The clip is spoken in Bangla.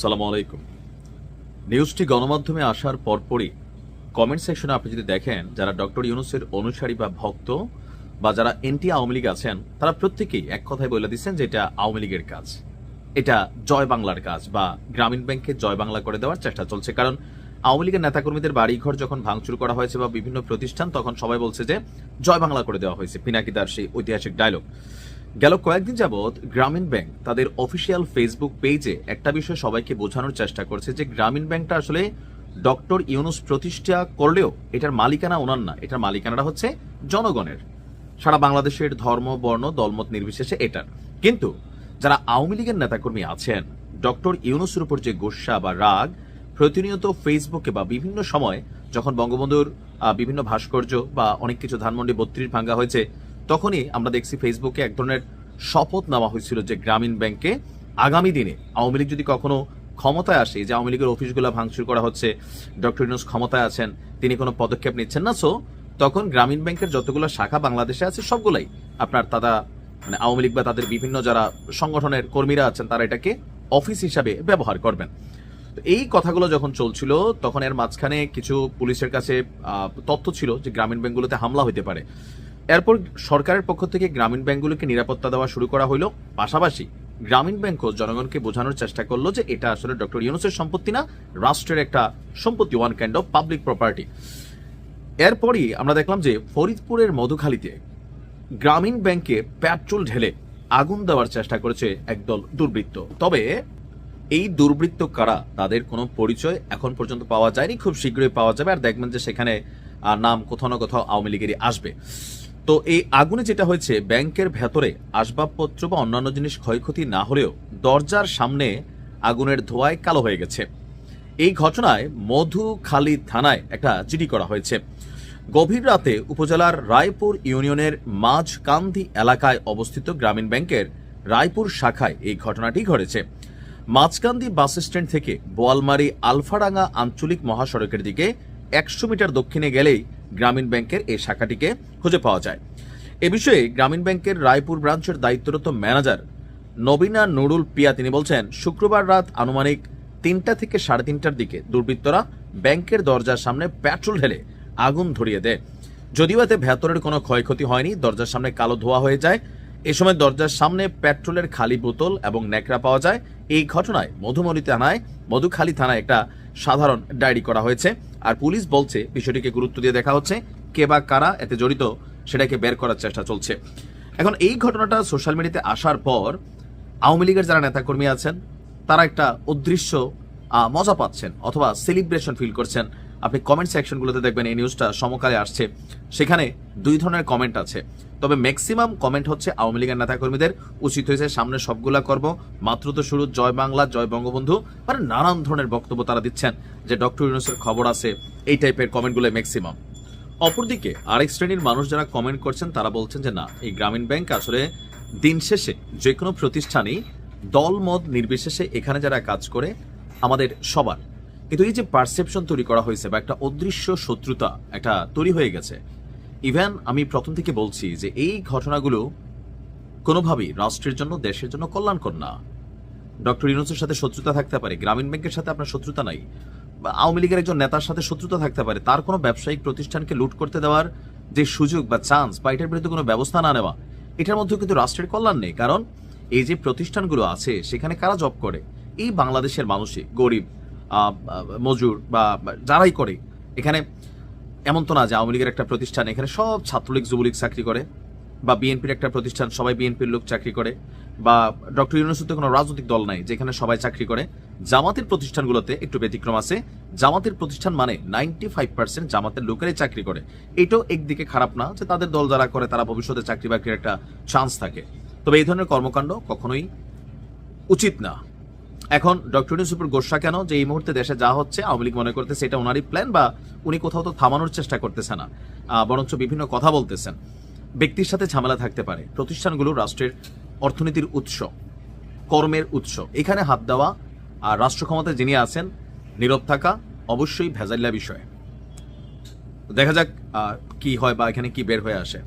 সালামু আলাইকুম। নিউজটি গণমাধ্যমে আসার পরপরই কমেন্ট সেকশনে আপনি যদি দেখেন যারা ডক্টর ইউনুসের অনুসারী বা ভক্ত বা যারা এনটি আওয়ামী লীগ আছেন, তারা প্রত্যেকেই এক কথায় বলে দিচ্ছেন যে এটা আওয়ামী লীগের কাজ। এটা জয় বাংলার কাজ বা গ্রামীণ ব্যাংকে জয় বাংলা করে দেওয়ার চেষ্টা চলছে। কারণ আওয়ামী লীগের নেতাকর্মীদের বাড়িঘর যখন ভাঙচুর করা হয়েছে বা বিভিন্ন প্রতিষ্ঠান, তখন সবাই বলছে যে জয় বাংলা করে দেওয়া হয়েছে। পিনাকিদার সেই ঐতিহাসিক ডায়লগ গেল কয়েকদিন যাবৎ গ্রামীণ ব্যাংক তাদের অফিসিয়াল ফেসবুক পেজে একটা বিষয় সবাইকে বোঝানোর চেষ্টা করছে যে গ্রামীণ ব্যাংকটা আসলে ডক্টর ইউনুস প্রতিষ্ঠা করলেও এটার মালিকানা ওনার না, এটার মালিকানাটা হচ্ছে জনগণের। সারা বাংলাদেশের ধর্ম, বর্ণ, দলমত নির্বিশেষে এটার। কিন্তু যারা আওয়ামী লীগের নেতাকর্মী আছেন, ডক্টর ইউনুসের উপর যে গোসা বা রাগ, প্রতিনিয়ত ফেসবুকে বা বিভিন্ন সময় যখন বঙ্গবন্ধুর বিভিন্ন ভাস্কর্য বা অনেক কিছু ধানমন্ডি বত্রিশ ভাঙ্গা হয়েছে তখনই আমরা দেখছি ফেসবুকে এক ধরনের শপথ নেওয়া হয়েছিল যে গ্রামীণ ব্যাংকে আগামী দিনে আওয়ামী লীগ যদি কখনো ক্ষমতায় আসে যে আওয়ামী লীগের অফিসগুলো ভাঙচুর করা হচ্ছে, ডক্টর ইউনুস ক্ষমতায় আছেন, তিনি কোনো পদক্ষেপ নিচ্ছেন না সো তখন গ্রামীণ ব্যাংকের যতগুলো শাখা বাংলাদেশে আছে, সবগুলাই আপনার তারা মানে আওয়ামী লীগ বা তাদের বিভিন্ন যারা সংগঠনের কর্মীরা আছেন, তারা এটাকে অফিস হিসাবে ব্যবহার করবেন। এই কথাগুলো যখন চলছিল, তখন এর মাঝখানে কিছু পুলিশের কাছে তথ্য ছিল যে গ্রামীণ ব্যাংকগুলোতে হামলা হতে পারে। এরপর সরকারের পক্ষ থেকে গ্রামীণ ব্যাংকগুলোকে নিরাপত্তা দেওয়া শুরু করা হলো। পাশাপাশি গ্রামীণ ব্যাংকও জনগণকে বোঝানোর চেষ্টা করল যে এটা আসলে ডক্টর ইউনুসের সম্পত্তি না, রাষ্ট্রের একটা সম্পত্তি one kind of public property এরপরই আমরা দেখলাম যে ফরিদপুরের মধুখালীতে গ্রামীণ ব্যাংকে পেট্রোল ঢেলে আগুন দেওয়ার চেষ্টা করেছে একদল দুর্বৃত্ত। তবে এই দুর্বৃত্ত কারা, তাদের কোনো পরিচয় এখন পর্যন্ত পাওয়া যায়নি। খুব শীঘ্রই পাওয়া যাবে। আর দেখবেন যে সেখানে নাম কোথাও না কোথাও আওয়ামী লীগেরই আসবে। তো এই আগুনে যেটা হয়েছে, ব্যাংকের ভেতরে আসবাবপত্র বা অন্যান্য জিনিস ক্ষয়ক্ষতি না হলেও দরজার সামনে আগুনের ধোঁয়ায় কালো হয়ে গেছে। এই ঘটনায় মধুখালী থানায় একটা জিডি করা হয়েছে। গভীর রাতে উপজেলার রায়পুর ইউনিয়নের মাঝকান্দি এলাকায় অবস্থিত গ্রামীণ ব্যাংকের রায়পুর শাখায় এই ঘটনাটি ঘটেছে। মাঝকান্দি বাস স্ট্যান্ড থেকে বোয়ালমারি আলফাডাঙ্গা আঞ্চলিক মহাসড়কের দিকে একশো মিটার দক্ষিণে গেলেই গ্রামীণ ব্যাংকের এই শাখাটিকে খুঁজে পাওয়া যায়। এ বিষয়ে গ্রামীণ ব্যাংকের রায়পুর ব্রাঞ্চের দায়িত্বরত ম্যানেজার নবীনা নুরুল পিয়া তিনি বলছেন, শুক্রবার রাত আনুমানিক তিনটা থেকে সাড়ে তিনটার দিকে দুর্বৃত্তরা ব্যাংকের দরজার সামনে পেট্রোল ঢেলে আগুন ধরিয়ে দেয়। যদিও এতে ভেতরের কোনো ক্ষয়ক্ষতি হয়নি, দরজার সামনে কালো ধোয়া হয়ে যায়। এ সময় দরজার সামনে পেট্রোলের খালি বোতল এবং ন্যাকড়া পাওয়া যায়। এই ঘটনায় মধুমরি থানায়, মধুখালী থানায় একটা সাধারণ ডায়েরি করা হয়েছে। আর পুলিশ বলছে, বিষয়টিকে গুরুত্ব দিয়ে দেখা হচ্ছে, কে বা কারা এতে জড়িত সেটাকে বের করার চেষ্টা চলছে। এখন এই ঘটনাটা সোশ্যাল মিডিয়াতে আসার পর আওয়ামী লীগের যারা নেতাকর্মী আছেন, তারা একটা অদৃশ্য মজা পাচ্ছেন অথবা সেলিব্রেশন ফিল করছেন। আপনি কমেন্ট সেকশনগুলোতে দেখবেন এই নিউজটা সমকালে আসছে। সেখানে দুই ধরনের কমেন্ট আছে। তবে ম্যাক্সিমাম কমেন্ট হচ্ছে আওয়ামী লীগের নেতাকর্মীদের। উচিত হয়েছে সামনে সবগুলা করব। মাত্র তো শুরু, জয় বাংলা, জয় বঙ্গবন্ধু। মানে নানান ধরনের বক্তব্য তারা দিচ্ছেন যে ডক্টর ইউনুসের খবর আছে, এই টাইপের কমেন্টগুলো ম্যাক্সিমাম অপরদিকে আরেক শ্রেণির মানুষ যারা কমেন্ট করছেন, তারা বলছেন যে না, এই গ্রামীণ ব্যাংক আসলে দিন শেষে যে কোনো প্রতিষ্ঠানই দল মত নির্বিশেষে এখানে যারা কাজ করে, আমাদের সবার। কিন্তু এই যে পারসেপশন তৈরি করা হয়েছে বা একটা অদৃশ্য শত্রুতা একটা তৈরি হয়ে গেছে ইভেন আমি প্রথম থেকে বলছি যে এই ঘটনাগুলো কোনোভাবেই রাষ্ট্রের জন্য, দেশের জন্য কল্যাণকর না। ডক্টর ইউনুসের সাথে শত্রুতা থাকতে পারে, গ্রামীণ ব্যাংকের সাথে আপনার শত্রুতা নাই আওয়ামী লীগের একজন নেতার সাথে শত্রুতা থাকতে পারে, তার কোনো ব্যবসায়িক প্রতিষ্ঠানকে লুট করতে দেওয়ার যে সুযোগ বা চান্স বা এটার বিরুদ্ধে কোনো ব্যবস্থা না নেওয়া, এটার মধ্যে কিন্তু রাষ্ট্রের কল্যাণ নেই। কারণ এই যে প্রতিষ্ঠানগুলো আছে, সেখানে কারা জব করে? এই বাংলাদেশের মানুষই, গরিব মজুর বা যারাই করে, এখানে এমন তো না যে আওয়ামী লীগের একটা প্রতিষ্ঠান, এখানে সব ছাত্রলীগ, যুবলীগ চাকরি করে বা বিএনপির একটা প্রতিষ্ঠান, সবাই বিএনপির লোক চাকরি করে বা ডক্টর ইউনুসের কোনো রাজনৈতিক দল নাই যেখানে সবাই চাকরি করে। জামাতের প্রতিষ্ঠানগুলোতে একটু ব্যতিক্রম আছে। জামাতের প্রতিষ্ঠান মানে নাইনটি ফাইভ পার্সেন্ট জামাতের লোকেরাই চাকরি করে। এটাও একদিকে খারাপ না যে তাদের দল যারা করে তারা ভবিষ্যতে চাকরি বাকরির একটা চান্স থাকে। তবে এই ধরনের কর্মকাণ্ড কখনোই উচিত না। এখন ডক্টর ইউনুসুফের গোসা কেন? যে এই মুহূর্তে দেশে যা হচ্ছে, আওয়ামী লীগ মনে করতেছে এটা ওনারই প্ল্যান বা উনি কোথাও তো থামানোর চেষ্টা করতেছে না। বরঞ্চ বিভিন্ন কথা বলতেছেন। ব্যক্তির সাথে ঝামেলা থাকতে পারে। প্রতিষ্ঠানগুলো রাষ্ট্রের অর্থনীতির উৎস, কর্মের উৎস। এখানে হাত দেওয়া আর রাষ্ট্র ক্ষমতায় যিনি আছেন, নীরব থাকা অবশ্যই ভেজাল্লা বিষয়। দেখা যাক কি হয় বা এখানে কি বের হয়ে আসে।